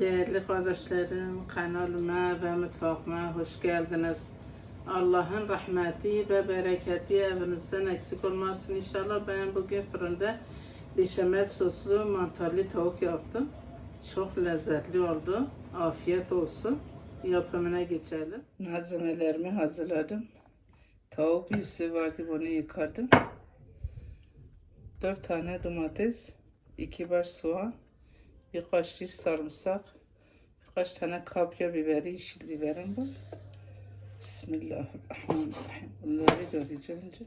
Değerli kardeşlerim, kanalıma ve mutfağıma hoş geldiniz. Allah'ın rahmeti ve bereketi evinizden eksik olmasın inşallah. Ben bugün fırında beşamel soslu mantarlı tavuk yaptım. Çok lezzetli oldu. Afiyet olsun. Yapımına geçelim. Malzemelerimi hazırladım. Tavuk yüzü vardı bunu yıkadım. 4 tane domates, 2 baş soğan, birkaç diş sarımsak, birkaç tane kapya biberi, yeşil biberim var. Bismillahirrahmanirrahim. Bunları doğrayacağım önce.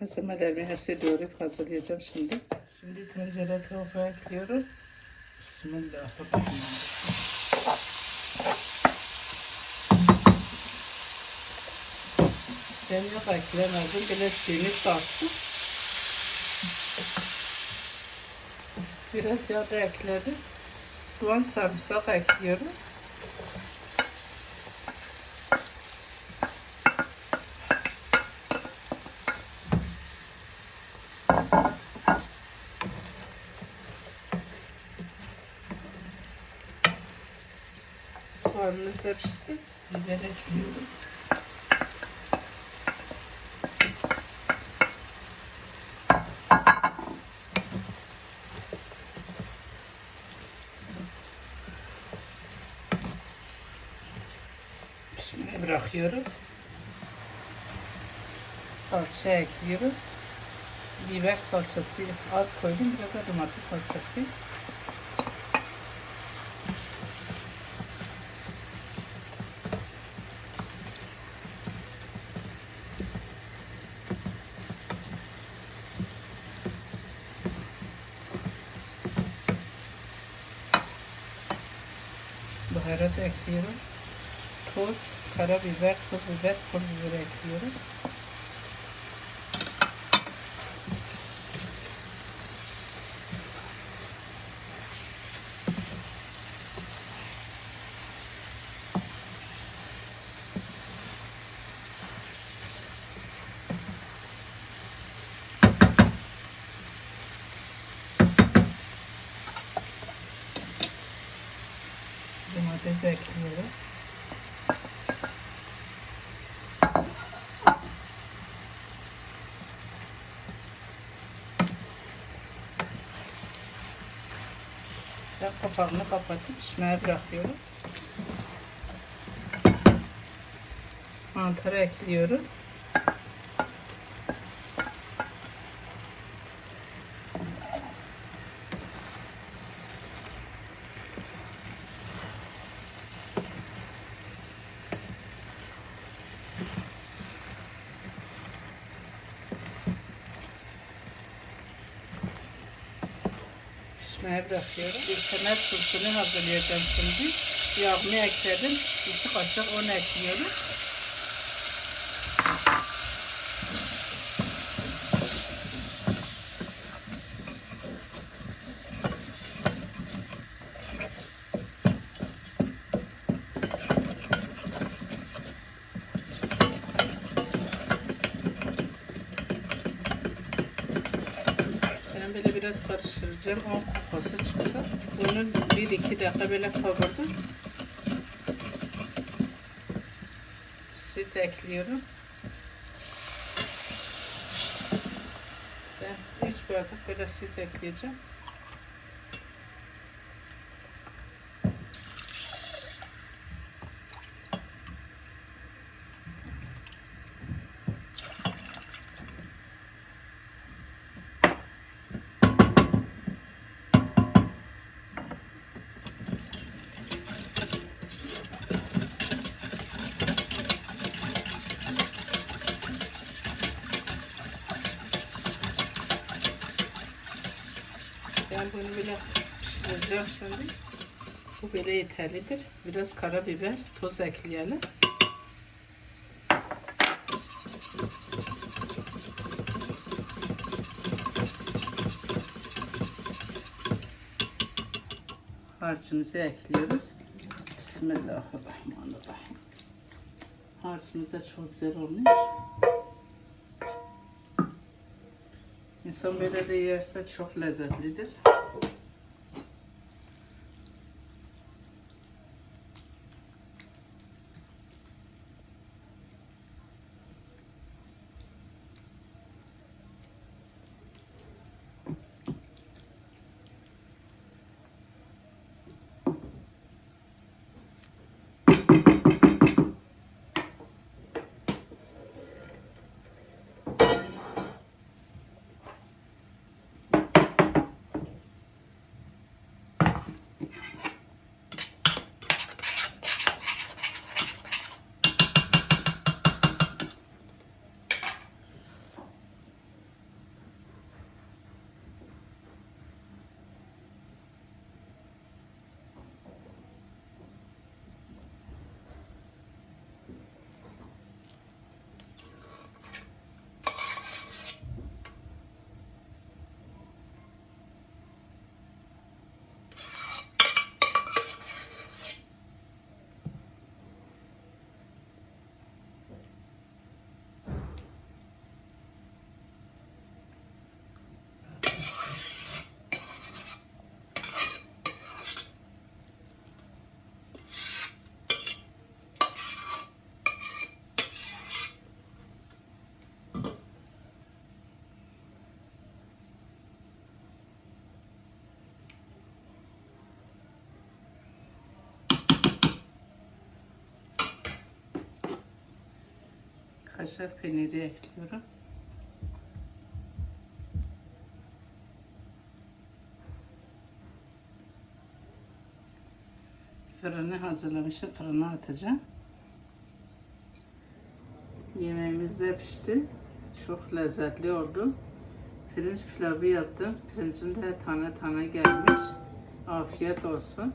Malzemelerimi hepsi doğrayıp hazırlayacağım şimdi. Şimdi tencere tavuğa ekliyorum. Bismillahirrahmanirrahim. Ben yok eklemedim. Böyle suyunu sattım. Biraz yağ da ekledim. Soğan sarımsak ekliyorum. Soğanımız da pişsin. Biber ekliyorum. Pişmeye bırakıyorum. Salça ekliyorum. Biber salçası az koydum. Biraz da domates salçası. Baharat ekliyorum. Tuz, karabiber, tuz biber, pul biber ekliyorum. Domates ekliyorum. Kapağını kapatıp pişmeye bırakıyorum. Mantarı ekliyorum. Pişmeye bırakıyorum. Bir temel turşunu hazırlayacağım şimdi. Yağımı ekledim. İki kaşık un ekliyorum. Ben böyle biraz karıştıracağım. O kokusu çıksa. Bunu bir iki dakika böyle kavurdum. Süt ekliyorum. Ben üç bardak böyle süt ekleyeceğim. Ben bunu böyle pişireceğim şimdi. Bu böyle yeterlidir. Biraz karabiber, toz ekleyelim. Harcımızı ekliyoruz. Bismillahirrahmanirrahim. Harcımız da çok güzel olmuş. İnsan böyle de yerse çok lezzetlidir. Kaşar peyniri ekliyorum. Fırını hazırlamışım. Fırına atacağım. Yemeğimiz de pişti. Çok lezzetli oldu. Pirinç pilavı yaptım. Pirincim de tane tane gelmiş. Afiyet olsun.